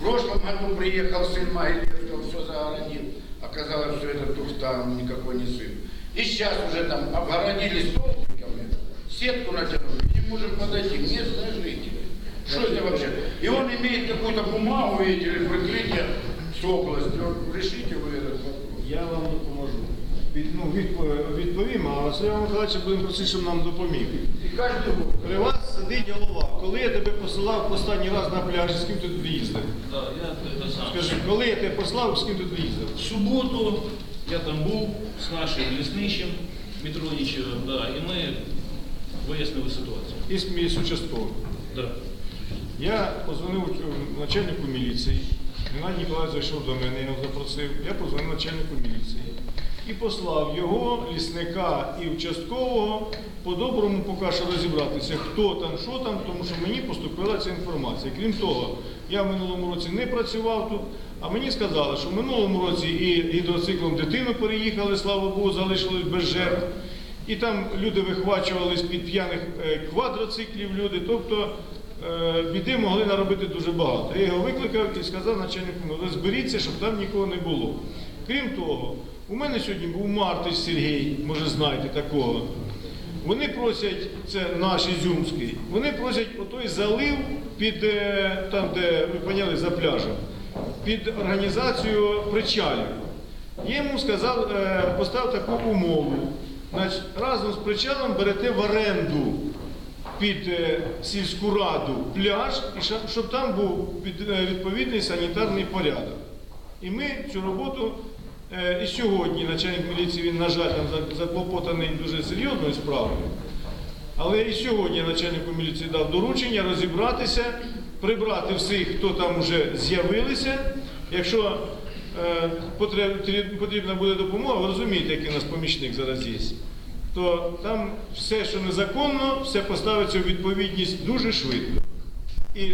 В прошлом году приехал сын Могилевского, все загородил. Оказалось, что это туфта, он никакой не сын. И сейчас уже там обгородили столбиками, сетку натянули, не можем подойти, местные жители. Что это вообще? И он имеет какую-то бумагу, видите ли, прикрытие с области. Вот Решите вы этот вопрос. Я вам допоможу. Від, ну, відповім, а Василя Миколаївича будемо просити, щоб нам допоміг. Каждый. При вас сидить голова. Коли я тебе посилав останній раз на пляж, з ким ти туди їздив? Скажи, коли я тебе послав, з ким ти туди їздив? В суботу я там був з нашим лісничим Митронічевим, да, і ми вияснили ситуацію. І з участковим. Да. Я позвонив е, начальнику міліції. Геннадій Ніколаєвич зайшов до мене, я його запросив. Я позвонив начальнику міліції і послав його, лісника і участкового по-доброму поки що розібратися, хто там, що там, тому що мені поступила ця інформація. Крім того, я в минулому році не працював тут, а мені сказали, що в минулому році і гідроциклом дитину переїхали, слава Богу, залишились без жертв. І там люди вихвачували з-під п'яних е, квадроциклів люди. Тобто е, біди могли наробити дуже багато. Я його викликав і сказав начальнику, ви зберіться, щоб там нікого не було. Крім того, у мене сьогодні був Мартич Сергій, може знаєте такого. Вони просять, це наш Ізюмський, вони просять отой залив під е, там, де ви поняли, за пляжем, під організацію причалів. Я йому сказав, е, постав таку умову. Значить, разом з причалом берете в оренду під е, сільську раду пляж, і щоб там був відповідний санітарний порядок. І ми цю роботу і сьогодні начальник міліції, він, на жаль, там заклопотаний дуже серйозною справою. Але і сьогодні начальнику міліції дав доручення розібратися, прибрати всіх, хто там вже з'явилися. Якщо е, потрібна буде допомога, розумієте, який у нас помічник зараз є, то там все, що незаконно, все поставиться у відповідність дуже швидко. І